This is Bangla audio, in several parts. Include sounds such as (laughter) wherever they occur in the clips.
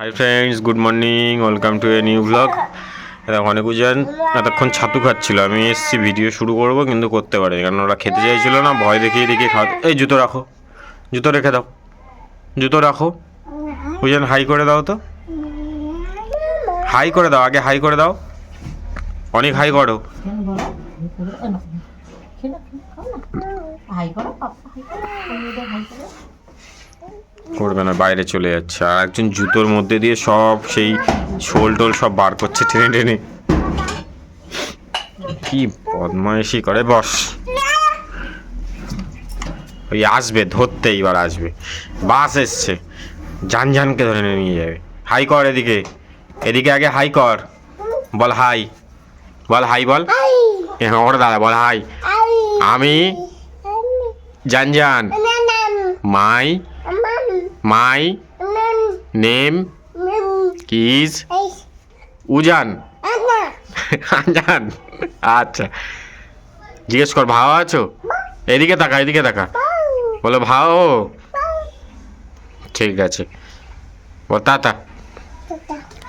Hi friends good morning welcome to a new blog অনেক উজান এতক্ষণ ছাতু খাচ্ছিল। আমি এসেছি ভিডিও শুরু করব, কিন্তু করতে পারিনি। কারণ ওরা খেতে চাইছিল না, ভয় দেখিয়ে দেখিয়ে খাওয়া এই জুতো রাখো। জুতো রেখে দাও। জুতো রাখো। উজান হাই করে দাও তো। হাই করে দাও। আগে হাই করে দাও। অনেক হাই করো। হাই করো হাই করো করবে না বাইরে চলে যাচ্ছে। আর একজন জুতোর মধ্যে দিয়ে সব সেই শোল টোল সব বার করছে টেনে টেনে। কি বদমাইশি করে বস। ওই আসবে ধরতে এইবার আসবে। বাস এসছে জান জানকে ধরে নিয়ে যাবে। হাই কর এদিকে এদিকে আগে হাই কর। বল হাই বল হাই বল। হ্যাঁ ওর দাদা বল হাই। আমি জান জান মাই মাই নেম কিজ উজান। আজান। আচ্ছা। জিজ্ঞেস কর ভাও আছো? এদিকে তাকা এদিকে তাকা। বলো ভাও। ঠিক আছে। বল তাতা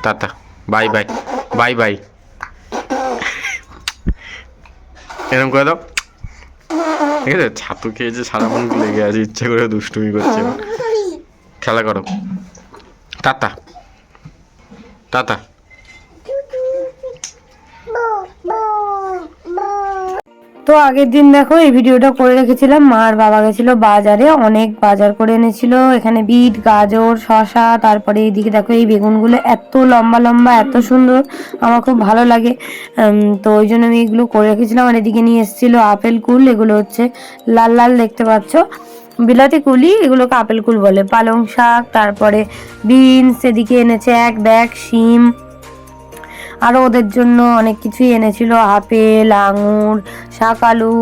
তাতা বাই বাই। Bye bye. এরকম করে দাও। ঠিক আছে? ছাতু খেয়েছে সারা মন লেগে আছে ইচ্ছে করে দুষ্টুমি করছে। খেলা করো। টাটা। টাটা। তো আগের দিন দেখো, এই ভিডিওটা করে রেখেছিলাম। মা আর বাবা গেছিল বাজারে, অনেক বাজার করে এনেছিল। এখানে বিট, গাজর শশা তারপরে এইদিকে দেখো, এই বেগুনগুলো এত লম্বা লম্বা, এত সুন্দর। আমার খুব ভালো লাগে। তো ওই জন্য আমি এগুলো করে রেখেছিলাম। আর এদিকে নিয়ে এসেছিল আপেল কুল। এগুলো হচ্ছে লাল লাল দেখতে পাচ্ছ। বিলাতি কুলি এগুলোকে আপেল কুল বলে। পালং শাক তারপরে বিনস এদিকে এনেছে এক ব্যাগ শিম। আরও ওদের জন্য অনেক কিছুই এনেছিল আপেল আঙুর শাক আলু।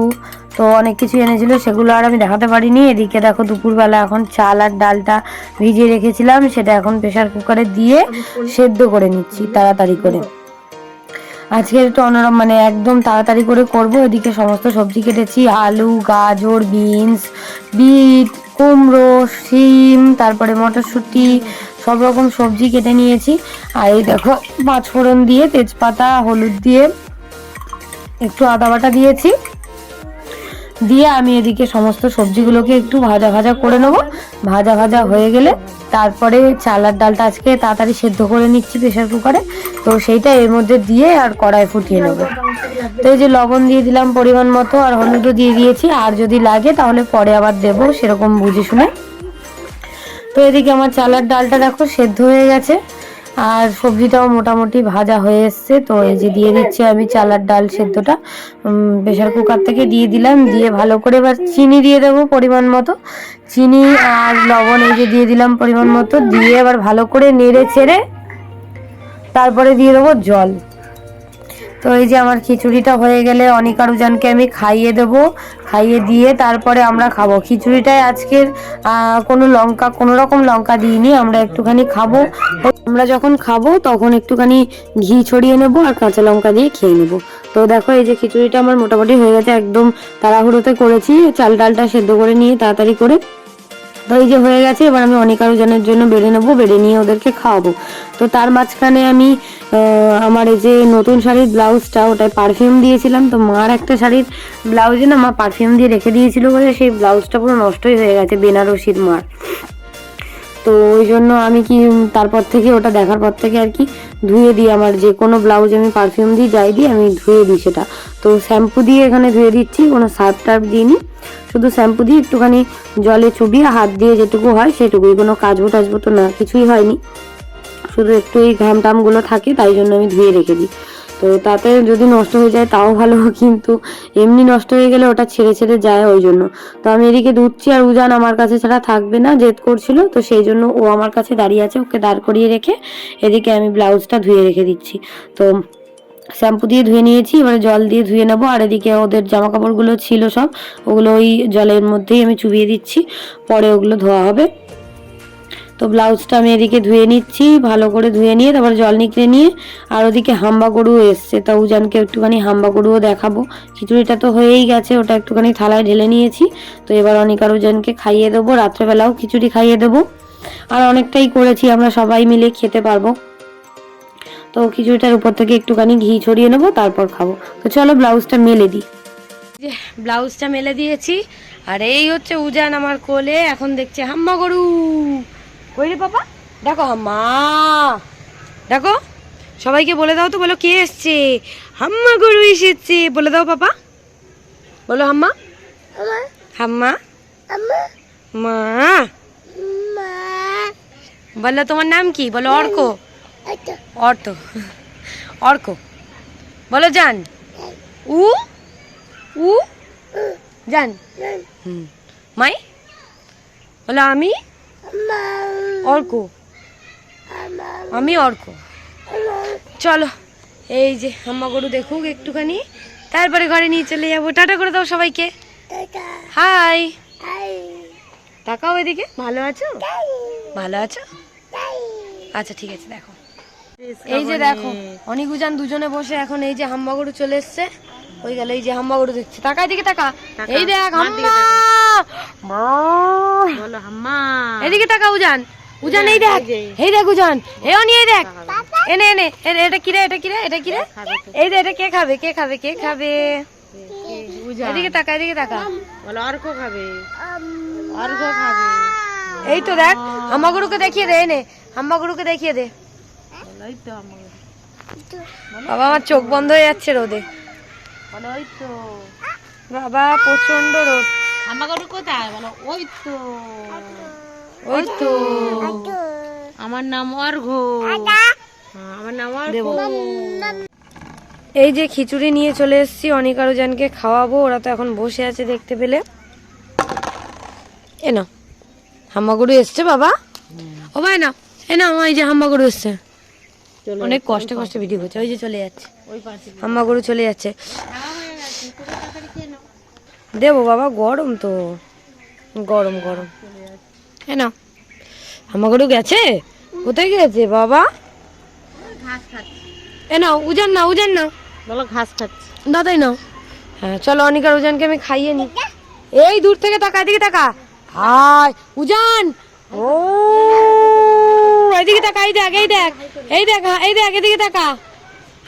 তো অনেক কিছু এনেছিল সেগুলো আর আমি দেখাতে পারিনি। এদিকে দেখো দুপুরবেলা এখন চাল আর ডালটা ভিজিয়ে রেখেছিলাম সেটা এখন প্রেশার কুকারে দিয়ে সেদ্ধ করে নিচ্ছি তাড়াতাড়ি করে। আজকে একটু অন্যরকম মানে একদম তাড়াতাড়ি করে করব। এদিকে সমস্ত সবজি কেটেছি, আলু, গাজর, বিনস, বিট, কুমড়ো, শিম, তারপরে মটরশুঁটি, সব রকম সবজি কেটে নিয়েছি। আর এই দেখো পাঁচফোড়ন দিয়ে তেজপাতা, হলুদ দিয়ে একটু আদা বাটা দিয়েছি। দিয়ে আমি এদিকে সমস্ত সবজিগুলোকে একটু ভাজা ভাজা করে নেব। ভাজা ভাজা হয়ে গেলে তারপরে চালার ডালটা আজকে তাড়াতাড়ি সেদ্ধ করে নিচ্ছি প্রেশার কুকারে। তো সেইটা এর মধ্যে দিয়ে আর কড়াই ফুটিয়ে নেব। তো এই যে লবণ দিয়ে দিলাম পরিমাণ মতো আর হলুদও দিয়ে দিয়েছি। আর যদি লাগে তাহলে পরে আবার দেবো সেরকম বুঝে শুনে। তো এদিকে আমার চালার ডালটা দেখো সেদ্ধ হয়ে গেছে। আর সবজিটাও মোটামুটি ভাজা হয়ে এসছে। তো এই যে দিয়ে দিচ্ছি আমি চালার ডাল সেদ্ধটা। প্রেশার কুকার থেকে দিয়ে দিলাম। দিয়ে ভালো করে এবার চিনি দিয়ে দেবো পরিমাণ মতো। চিনি আর লবণ এই যে দিয়ে দিলাম পরিমাণ মতো। দিয়ে এবার ভালো করে নেড়ে ছেড়ে তারপরে দিয়ে দেবো জল। তো এই যে আমার খিচুড়িটা হয়ে গেলে অনিকার উজানকে আমি খাইয়ে দেব, খাইয়ে দিয়ে তারপরে আমরা খাব। খিচুড়িটায় আজকের কোনো লঙ্কা, কোনো রকম লঙ্কা দিইনি, আমরা একটুখানি খাব। আমরা যখন খাব তখন একটুখানি ঘি ছড়িয়ে নেব আর কাঁচা লঙ্কা দিয়ে খেয়ে নেব। তো দেখো এই যে খিচুড়িটা আমার মোটামুটি হয়ে গেছে, একদম তাড়াহুড়োতে করেছি। চাল ডালটা সেদ্ধ করে নিয়ে তাড়াতাড়ি করে তো এই যে হয়ে গেছে, এবার আমি অনেক আরোজনের জন্য বেড়ে নেব, বেড়ে নিয়ে ওদেরকে খাওয়াবো। তো তার মাঝখানে আমি আমার এই যে নতুন শাড়ির ব্লাউজটা, ওটায় পারফিউম দিয়েছিলাম। তো মার একটা শাড়ির ব্লাউজে না মা পারফিউম দিয়ে রেখে দিয়েছিল বলে, সেই ব্লাউজটা পুরো নষ্টই হয়ে গেছে, বেনারসির মার। তো ওই জন্য আমি কি তারপর থেকে, ওটা দেখার পর থেকে আর কি ধুয়ে দিই আমার যে কোনো ব্লাউজ আমি পারফিউম দিই যাই দিই আমি ধুয়ে দিই সেটা। তো শ্যাম্পু দিয়ে এখানে ধুয়ে দিচ্ছি, কোনো সার্ফ টার্ফ দিইনি। শুধু শ্যাম্পু দিয়ে একটুখানি জলে চুবিয়ে, হাত দিয়ে যেটুকু হয় সেটুকুই, কোনো কাচবো টাচবো তো না, কিছুই হয়নি। শুধু একটু এই ঘাম টামগুলো থাকে, তাই জন্য আমি ধুয়ে রেখে দিই। তো তাতে যদি নষ্ট হয়ে যায় তাও ভালো, (laughs) কিন্তু এমনি নষ্ট হয়ে গেলে ওটা ছেড়ে ছেড়ে যায় ওই জন্য। তো আমি এদিকে ধুচ্ছি আর উজান আমার কাছে ছাড়া থাকবে না, জেদ করছিল, তো সেই জন্য ও আমার কাছে দাঁড়িয়ে আছে, ওকে দাঁড় করিয়ে রেখে এদিকে আমি ব্লাউজটা ধুয়ে রেখে দিচ্ছি। তো শ্যাম্পু দিয়ে ধুয়ে নিয়েছি, এবারে জল দিয়ে ধুয়ে নেব, আর এদিকে ওদের জামা কাপড়গুলো ছিল সব, ওগুলো ওই জলের মধ্যেই আমি চুবিয়ে দিচ্ছি, পরে ওগুলো ধোয়া হবে। তো ব্লাউজটা আমি এদিকে ধুয়ে নিচ্ছি, ভালো করে ধুয়ে নিয়ে তারপর জল নিকড়ে নিয়ে আর ওদিকে হাম্বা গরুও এসছে। তা উজানকে একটুখানি হাম্বা গরুও দেখাবো। খিচুড়িটা তো হয়েই গেছে, ওটা একটুখানি থালায় ঢেলে নিয়েছি। তো এবার অনিকার উজানকে খাইয়ে দেবো, রাত্রেবেলাও খিচুড়ি খাইয়ে দেবো। আর অনেকটাই করেছি, আমরা সবাই মিলে খেতে পারব। তো খিচুড়িটার উপর থেকে একটুখানি ঘি ছড়িয়ে নেব, তারপর খাব। তো চলো ব্লাউজটা মেলে দিই। ব্লাউজটা মেলে দিয়েছি, আর এই হচ্ছে উজান আমার কোলে, এখন দেখছে হাম্মা গরু। কই রে পাপা? দেখো হাম্মা। দেখো সবাইকে বলে দাও তো বলো কে এসছে? হাম্মা গরু এসেছে। বলে দাও পাপা। বলো হাম্মা। হাম্মা। মা। বলো তোমার নাম কি? বলো অর্ক। অর্থ অর্ক। বলো জান। উ? উ? জান। হুম। মাই? বলো আমি? অর্ক। আমি অর্ক। চলো এই যে আম্মা গরু দেখুক একটুখানি। তারপরে ঘরে নিয়ে চলে যাব। টাটা করে দাও সবাইকে। হাই। তাকাও এদিকে। ভালো আছো? ভালো আছো? আচ্ছা ঠিক আছে দেখো। এই যে দেখো অনেক উজান দুজনে বসে এখন এই যে হাম্মা গরু চলে এসছে। ওই গেল এই যে হাম্মা গরু দেখছে। তাকা এদিকে তাকা। এই দেখ হাম্মা বলো হাম্মা এদিকে তাকা উজান। উজান এই দেখ। এই দেখ উজান। এ অনি এই দেখ এনে এনে। এ- এটা কিরে এটা কিরে এটা কিরে এই দেখ এটা কে খাবে কে খাবে কে খাবে? এদিকে তাকা এদিকে তাকা। বলো অর্ক খাবে। অর্ক খাবে। এই তো দেখ হাম্মা গরুকে দেখিয়ে দে এনে। হাম্মা গরুকে দেখিয়ে দে। বাবা আমার চোখ বন্ধ হয়ে যাচ্ছে রোদে। ওই তো। বাবা প্রচণ্ড রোদ। হাম্মা গরু কোথায়? বলো ওই তো। ওই তো। আমার নাম অর্ঘ। হ্যাঁ, আমার নাম অর্ঘ। দেবো। এই যে খিচুড়ি নিয়ে চলে এসেছি অনেক আরও জানকে খাওয়াবো ওরা তো এখন বসে আছে দেখতে পেলে। এ না হাম্মাগুড়ু এসছে বাবা। ও ভাই না এ না এই যে হাম্মাগুড়ু এসছে। অনেক কষ্টে কষ্টে ভিডিও করছে ওই যে চলে যাচ্ছে। ওই হাম্মাগুড়ু চলে যাচ্ছে। দেবো বাবা গরম তো। গরম গরম। এ না হাম্মাগুড়ু গেছে? কোথায় গেছে বাবা? এ না উজান না উজান না বলো ঘাস খাচ্ছে। দাদাই নাও। হ্যাঁ চলো অনিকার উজানকে আমি খাইয়ে নি। এই দূর থেকে তাকা এদিকে তাকা। হাই উজান! ও এদিকে তাকা এই দেখ এই দেখ। এই দেখ হ্যাঁ, এই দেখ এদিকে তাকা।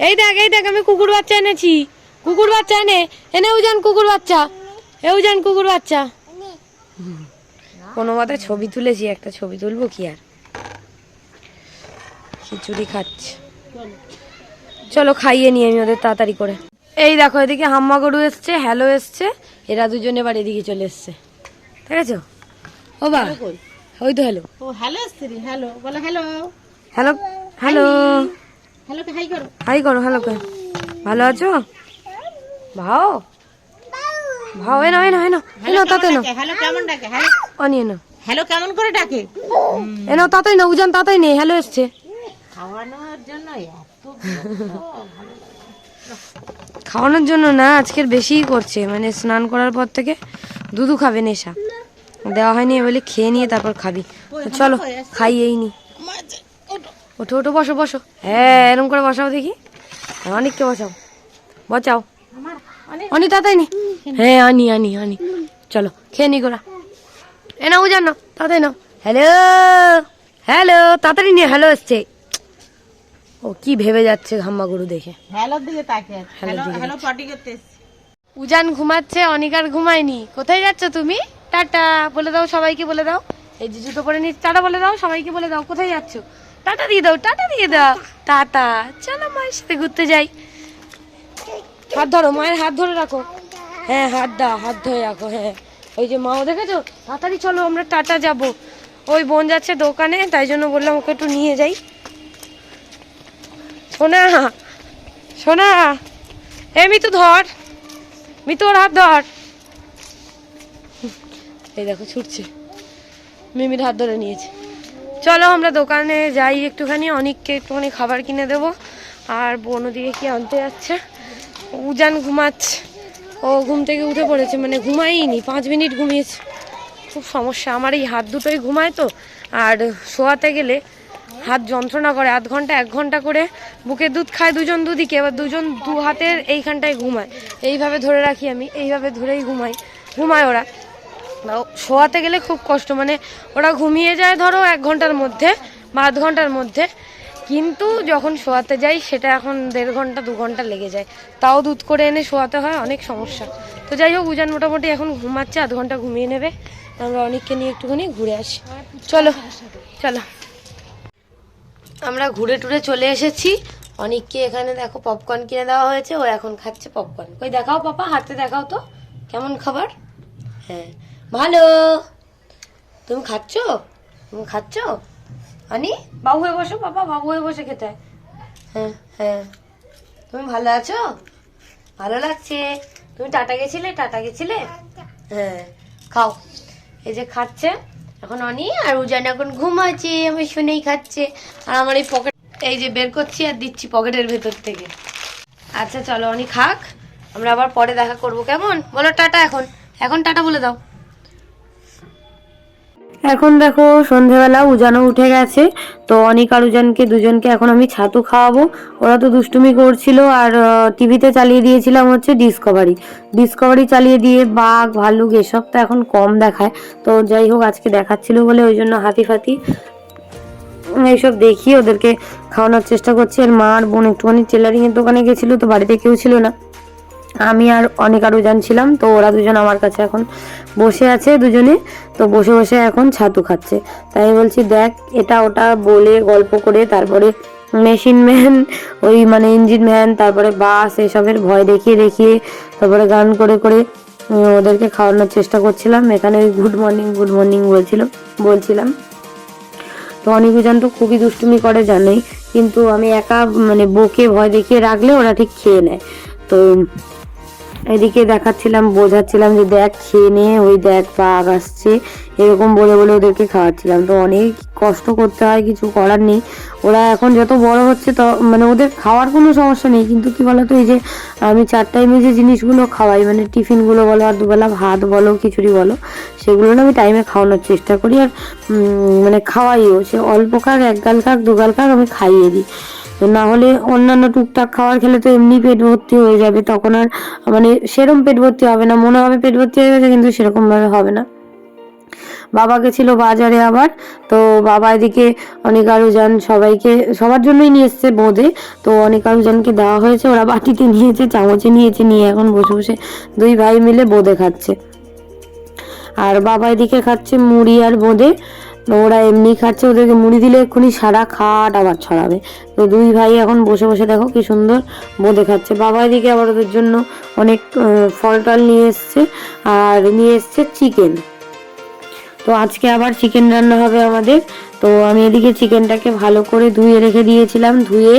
এই দেখ এই দেখ আমি কুকুর বাচ্চা এনেছি। কুকুর বাচ্চা এনে এনে উজান কুকুর বাচ্চা। এ উজান কুকুর বাচ্চা। কোনো মতে ছবি তুলেছি একটা ছবি তুলবো কি আর? খিচুড়ি খাচ্ছে। চলো খাইয়ে নিই আমি ওদের তাড়াতাড়ি করে। এই দেখো এদিকে হাম্মা গরু এসছে হ্যালো এসছে এরা দুজনে এবার এদিকে চলে এসছে। ঠিক আছে ও বা ওই তো হ্যালো। ও হ্যালো স্ত্রী হ্যালো বলো hello. Hello hello. Hello hi করো। হাই করো হ্যালো ভালো আছো? ভাও। ভাও এ নাও এ নাও এ নাও তাতে নাও। হ্যালো কেমন ডাকে? হ্যালো। অনিয়ে নাও। হ্যালো কেমন করে ডাকে? এ নাও তাতেই নাও উজান তাতেই নেই হ্যালো এসছে। খাওয়ানোর জন্য এত খাওয়ানোর জন্য না আজকের বেশিই করছে। মানে স্নান করার পর থেকে দুধু খাবে নেশা। দেওয়া হয়নি বলে খেয়ে নিয়ে তারপর খাবি। চলো খাইয়েই নি। ওঠো। ওঠো বসো বসো। হ্যাঁ এরকম করে বসাও দেখি। অনেককে বসাও। বচাও অনি তাড়াতাড়ি নি। হ্যাঁ আনি আনি আনি। চলো খেয়ে নি গোরা। এ নাও জানো তাড়াতাড়ি নাও। হ্যালো হ্যালো তাড়াতাড়ি নিয়ে হ্যালো এসছে। ও কি ভেবে যাচ্ছে হাম্মা গরু দেখে। হ্যালোর দিকে তাকে। হ্যালো হ্যালো পটি করতে উজান ঘুমাচ্ছে অনিকার ঘুমায়নি। কোথায় যাচ্ছ তুমি? টাটা বলে দাও সবাইকে বলে দাও। এই যে জুতো পরে নি টাটা বলে দাও সবাইকে বলে দাও। কোথায় যাচ্ছ? টাটা দিয়ে দাও টাটা দিয়ে দাও। টাটা চলো মায়ের সাথে ঘুরতে যাই। হাত ধরো, মায়ের হাত ধরে রাখো। হ্যাঁ হাত দাও, হাত ধরে রাখো হ্যাঁ। ওই যে মাও দেখেছ? তাড়াতাড়ি চলো, আমরা টাটা যাব। ওই বোন যাচ্ছে দোকানে, তাই জন্য বললাম ওকে একটু নিয়ে যাই। সোনা সোনা, এ মিতু ধর। মিতু, ওর হাত ধর। এই দেখো, ছুটছে। মিমির হাত ধরে নিয়েছে। চলো, আমরা দোকানে যাই একটুখানি, অনেককে একটুখানি খাবার কিনে দেব। আর বোন ওদিকে কি আনতে যাচ্ছে? উজান ঘুমাচ্ছে। ও ঘুম থেকে উঠে পড়েছে মানে ঘুমাইনি পাঁচ মিনিট ঘুমিয়েছে। খুব সমস্যা, আমার এই হাত দুটোই ঘুমায় তো, আর শোয়াতে গেলে হাত যন্ত্রণা করে, আধ ঘণ্টা, এক ঘণ্টা করে বুকে দুধ খায় দুজন দুদিকে, এবার দুজন দু হাতের এইখানটায় ঘুমায়। এইভাবে ধরে রাখি আমি, এইভাবে ধরেই ঘুমাই, ঘুমায় ওরা। শোয়াতে গেলে খুব কষ্ট মানে ওরা ঘুমিয়ে যায় ধরো এক ঘণ্টার মধ্যে বা আধ ঘণ্টার মধ্যে কিন্তু যখন শোয়াতে যাই, সেটা এখন দেড় ঘণ্টা, দু ঘণ্টা লেগে যায়। তাও দুধ করে এনে শোয়াতে হয়, অনেক সমস্যা। তো যাই হোক, উজান মোটামুটি এখন ঘুমাচ্ছে, আধ ঘণ্টা ঘুমিয়ে নেবে। আমরা অনেককে নিয়ে একটুখানি ঘুরে আসি। চলো চলো। আমরা ঘুরে টুরে চলে এসেছি। অনেককে এখানে দেখো পপকর্ন কিনে দেওয়া হয়েছে, ও এখন খাচ্ছে পপকর্ন কই, দেখাও পাপা, হাতে দেখাও তো। কেমন খাবার? হ্যাঁ ভালো। তুমি খাচ্ছ? তুমি খাচ্ছ? আনি বাবু হয়ে বসো বাবা বাবু হয়ে বসে খেতে। হ্যাঁ হ্যাঁ। তুমি ভালো আছো? ভালো লাগছে। তুমি টাটা গেছিলে টাটা গেছিলে? হ্যাঁ খাও। এই যে খাচ্ছে এখন অনি আর উজান এখন ঘুমাচ্ছে আমি শুনেই খাচ্ছে। আর আমার এই পকেট এই যে বের করছি আর দিচ্ছি পকেটের ভেতর থেকে। আচ্ছা চলো অনি খাক। আমরা আবার পরে দেখা করব কেমন? বলো টাটা এখন। এখন টাটা বলে দাও। এখন দেখো সন্ধেবেলা উজানও উঠে গেছে, তো অনিক আর উজানকে দুজনকে এখন আমি ছাতু খাওয়াবো। ওরা তো দুষ্টুমি করছিল আর টিভিতে চালিয়ে দিয়েছিলাম হচ্ছে ডিসকভারি ডিসকভারি চালিয়ে দিয়ে বাঘ, ভাল্লুক এসব তো এখন কম দেখায়। তো যাই হোক, আজকে দেখাচ্ছিল বলে ওই জন্য হাতি ফাতি এইসব দেখিয়ে ওদেরকে খাওয়ানোর চেষ্টা করছি। আর মা আর বোন একটুখানি টেলারিং এর দোকানে গেছিল, তো বাড়িতে কেউ ছিল না। আমি আর অনেক আরও জানছিলাম তো ওরা দুজন আমার কাছে এখন বসে আছে দুজনে, তো বসে বসে এখন ছাতু খাচ্ছে। তাই বলছি, দেখ, এটা ওটা বলে গল্প করে তারপরে মেশিন ম্যান ওই মানে ইঞ্জিন ম্যান তারপরে বাস, এসবের ভয় দেখিয়ে দেখিয়ে তারপরে গান করে করে ওদেরকে খাওয়ানোর চেষ্টা করছিলাম। এখানে ওই গুড মর্নিং গুড মর্নিং বলছিল, বলছিলাম। তো অনিকুজন তো খুবই দুষ্টুমি করে জানোই, কিন্তু আমি একা মানে বকে ভয় দেখিয়ে রাখলে ওরা ঠিক খেয়ে নেয়। তো এদিকে দেখাচ্ছিলাম, বোঝাচ্ছিলাম যে দেখ, খেয়ে নে, ওই দেখ, বাঘ আসছে। এরকম বলে বলে ওদেরকে খাওয়াচ্ছিলাম। তো অনেক কষ্ট করতে হয়, কিছু করার নেই। ওরা এখন যত বড় হচ্ছে তো মানে ওদের খাওয়ার কোনো সমস্যা নেই। কিন্তু কি বলতো, এই যে আমি চার টাইমে যে জিনিসগুলো খাওয়াই মানে টিফিনগুলো বলো, আর দুবেলা ভাত বলো, খিচুড়ি বলো, সেগুলো না আমি টাইমে খাওয়ানোর চেষ্টা করি। আর মানে খাওয়াইও। সে অল্প খাক এক গাল খাক দু গাল খাক, আমি খাইয়ে দিই। তো না হলে অন্যান্য টুকটাক খাবার খেলে তো এমনি পেট ভর্তি হয়ে যাবে, তখন আর মানে সেরকম পেট ভর্তি হবে না, মনে হবে পেট ভর্তি হয়ে গেছে কিন্তু সেরকম ভাবে হবে না। বাবা গেছিল বাজারে আবার, তো বাবা এদিকে অনেক আরও যান সবাইকে, সবার জন্যই নিয়ে এসছে বোঁদে, তো অনেক আরও জনকে দেওয়া হয়েছে, ওরা বাটিতে নিয়েছে, চামচে নিয়েছে, নিয়ে এখন বসে বসে দুই ভাই মিলে বোঁদে খাচ্ছে। আর বাবা এদিকে খাচ্ছে মুড়ি আর বোঁদে ওরা এমনি খাচ্ছে, ওদেরকে মুড়ি দিলে এক্ষুনি সারা খাট আবার ছড়াবে। তো দুই ভাই এখন বসে বসে দেখো কি সুন্দর বোঁদে খাচ্ছে বাবা এদিকে আবার ওদের জন্য অনেক ফল টল নিয়ে এসছে আর নিয়ে এসছে চিকেন তো আজকে আবার চিকেন রান্না হবে আমাদের। তো আমি এদিকে চিকেনটাকে ভালো করে ধুয়ে রেখে দিয়েছিলাম, ধুয়ে,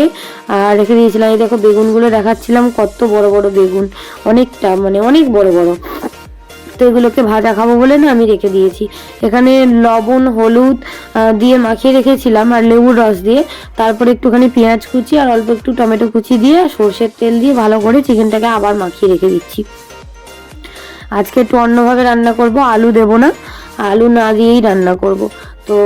আর রেখে দিয়েছিলাম। এই দেখো বেগুনগুলো দেখাচ্ছিলাম, কত বড় বড় বেগুন। অনেকটা মানে অনেক বড় বড়। তো এগুলোকে ভাজা খাব বলে না আমি রেখে দিয়েছি। এখানে লবণ, হলুদ দিয়ে মাখিয়ে রেখেছিলাম আর লেবুর রস দিয়ে। তারপরে একটুখানি পেঁয়াজ কুচি আর অল্প একটু টমেটো কুচি দিয়ে সর্ষের তেল দিয়ে ভালো করে চিকেনটাকে আবার মাখিয়ে রেখে দিচ্ছি। আজকে একটু অন্যভাবে রান্না করব, আলু দেব না। আলু না দিয়েই রান্না করব। তো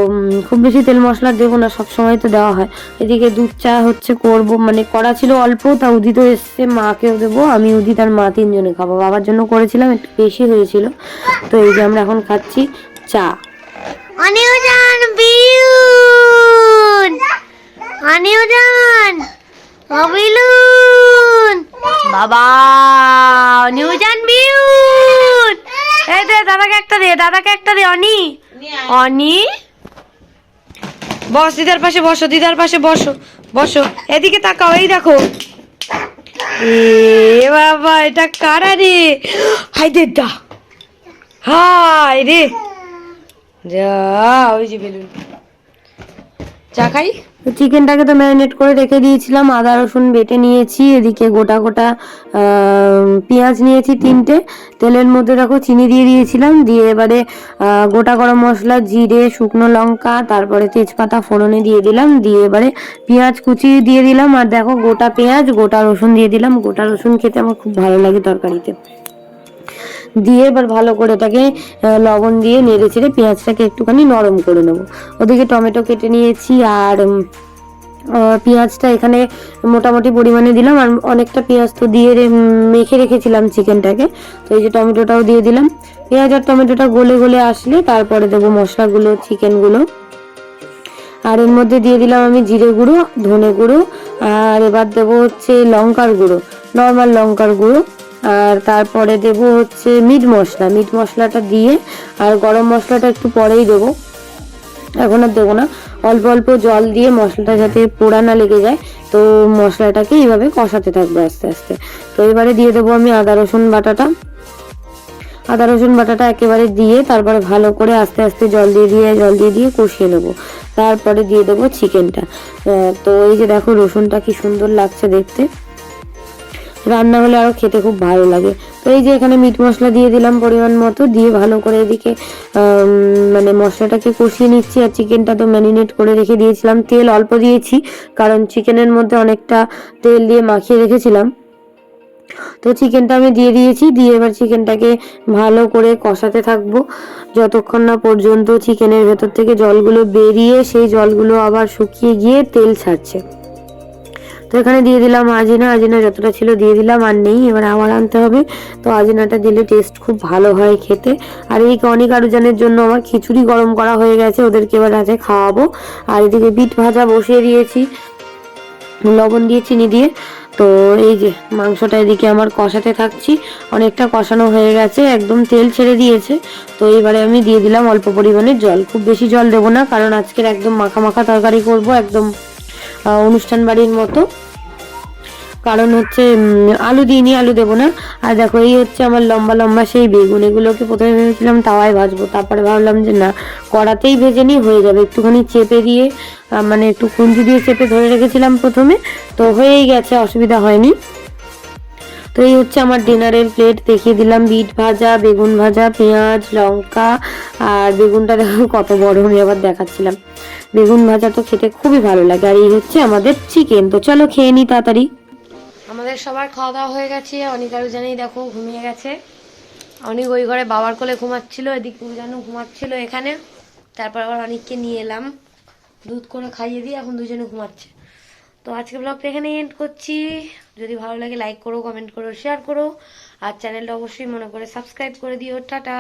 খুব বেশি তেল মশলা দেবো না সব সময় তো দেওয়া হয়। এদিকে দুধ চা হচ্ছে করব মানে করা ছিল অল্প, তা উদিত এসছে, মাকেও দেবো, আমি উদিত আর মা তিনজনে খাব। বাবার জন্য করেছিলাম, একটু বেশি হয়েছিল। তো এই যে আমরা এখন খাচ্ছি চা। অনিউজান বিউন! অনিউজান অবিলুন! বাবা অনিউজান বিউন! এই দে, দাদাকে একটা দে, দাদাকে একটা দে, অনি। অনি? বস, দিদার পাশে বসো, দিদার পাশে বসো বসো। এদিকে তাকাও, এই দেখো। এ বাবা, এটা কারা রে? হাই দে দা হাই রে। যা, ওই যে বেলুন। চা খাই? চিকেনটাকে তো ম্যারিনেট করে রেখে দিয়েছিলাম, আদা, রসুন বেটে নিয়েছি, এদিকে গোটা গোটা পেঁয়াজ নিয়েছি তিনটে, তেলের মধ্যে দেখো চিনি দিয়ে দিয়েছিলাম, দিয়ে এবারে গোটা গরম মশলা, জিরে, শুকনো লঙ্কা, তারপরে তেজপাতা, ফোড়নে দিয়ে দিলাম, দিয়ে এবারে পেঁয়াজ কুচি দিয়ে দিলাম, আর দেখো গোটা পেঁয়াজ, গোটা রসুন দিয়ে দিলাম, গোটা রসুন খেতে আমার খুব ভালো লাগে তরকারিতে। দিয়ে এবার ভালো করে এটাকে লবণ দিয়ে নেড়ে চেড়ে পেঁয়াজটাকে একটুখানি নরম করে নেব। ওদিকে টমেটো কেটে নিয়েছি আর পেঁয়াজটা এখানে মোটামুটি পরিমাণে দিলাম। আর অনেকটা পেঁয়াজ তো দিয়ে মেখে রেখেছিলাম চিকেনটাকে। তো এই যে টমেটোটাও দিয়ে দিলাম। পেঁয়াজ আর টমেটোটা গলে গলে আসলে তারপরে দেবো মশলাগুলো, চিকেনগুলো। আর এর মধ্যে দিয়ে দিলাম আমি জিরে গুঁড়ো, ধনে গুঁড়ো, আর এবার দেবো হচ্ছে লঙ্কার গুঁড়ো, নর্মাল লঙ্কার গুঁড়ো। আর তারপরে দেব হচ্ছে মিট মশলা। মিট মশলাটা দিয়ে আর গরম মশলাটা একটু পরেই দেবো। এখন আর দেবো না। অল্প অল্প জল দিয়ে মশলাটা যাতে পোড়া না লেগে যায়, তো মশলাটাকে এইভাবে কষাতে থাকবে আস্তে আস্তে। তো এবারে দিয়ে দেবো আমি আদা, রসুন বাটাটা। আদা, রসুন বাটাটা একেবারে দিয়ে তারপরে ভালো করে আস্তে আস্তে জল দিয়ে দিয়ে, জল দিয়ে দিয়ে কষিয়ে নেব। তারপরে দিয়ে দেবো চিকেনটা তো এই যে দেখো রসুনটা কি সুন্দর লাগছে দেখতে। রান্না হলে আরও খেতে খুব ভালো লাগে। তো এই যে এখানে মিট মশলা দিয়ে দিলাম পরিমাণ মতো, দিয়ে ভালো করে এদিকে মানে মশলাটাকে কষিয়ে নিচ্ছি আর চিকেনটা তো ম্যারিনেট করে রেখে দিয়েছিলাম। তেল অল্প দিয়েছি, কারণ চিকেনের মধ্যে অনেকটা তেল দিয়ে মাখিয়ে রেখেছিলাম। তো চিকেনটা আমি দিয়ে দিয়েছি, দিয়ে এবার চিকেনটাকে ভালো করে কষাতে থাকব। যতক্ষণ না পর্যন্ত চিকেনের ভেতর থেকে জলগুলো বেরিয়ে সেই জলগুলো আবার শুকিয়ে গিয়ে তেল ছাড়ছে। তো এখানে দিয়ে দিলাম, আজিনা আজিনা যতটা ছিল দিয়ে দিলাম, আর নেই, এবার আবার আনতে হবে। তো আজিনাটা দিলে টেস্ট খুব ভালো হয় খেতে। আর এই অনেক আরুজানের জন্য আমার খিচুড়ি গরম করা হয়ে গেছে, ওদেরকে এবার রাতে খাওয়াবো। আর এদিকে বিট ভাজা বসিয়ে দিয়েছি, লবণ দিয়ে চিনি দিয়ে। তো এই যে মাংসটা এদিকে আমার কষাতে থাকছি, অনেকটা কষানো হয়ে গেছে, একদম তেল ছেড়ে দিয়েছে। তো এবারে আমি দিয়ে দিলাম অল্প পরিমাণে জল। খুব বেশি জল দেবো না, কারণ আজকের একদম মাখা মাখা তরকারি করব, একদম অনুষ্ঠান বাড়ির মতো। কারণ হচ্ছে আলু দিইনি, আলু দেবো না। আর দেখো, এই হচ্ছে আমার লম্বা লম্বা সেই বেগুন। এগুলোকে প্রথমে ভেবেছিলাম তাওয়ায় ভাজবো, তারপরে ভাবলাম যে না, কড়াতেই ভেজে নিই, হয়ে যাবে। একটুখানি চেপে দিয়ে মানে একটু কুঞ্জি দিয়ে চেপে ধরে রেখেছিলাম প্রথমে, তো হয়েই গেছে, অসুবিধা হয়নি। তো এই হচ্ছে আমার ডিনারের প্লেট, দেখিয়ে দিলাম। বিট ভাজা, বেগুন ভাজা, পেঁয়াজ, লঙ্কা, আর বেগুনটা দেখো কত বড়, আমি আবার দেখাচ্ছিলাম। বেগুন ভাজা তো খেতে খুবই ভালো লাগে, আর এই হচ্ছে আমাদের চিকেন তো চলো খেয়ে নিই তাড়াতাড়ি। আমাদের সবার খাওয়া দাওয়া হয়ে গেছে। অনেক আরও জানি দেখো ঘুমিয়ে গেছে। অনেক ওই ঘরে বাবার কোলে ঘুমাচ্ছিল, এদিকে উজানু ঘুমাচ্ছিল এখানে। তারপর আবার অনেককে নিয়ে এলাম। দুধ করে খাইয়ে দিয়ে এখন দুজনে ঘুমাচ্ছে। তো আজকে ব্লগটা এখানে এন্ড করছি। যদি ভালো লাগে লাইক করো কমেন্ট করো শেয়ার করো। আর চ্যানেলটা অবশ্যই মনে করে সাবস্ক্রাইব করে দিও। টাটা।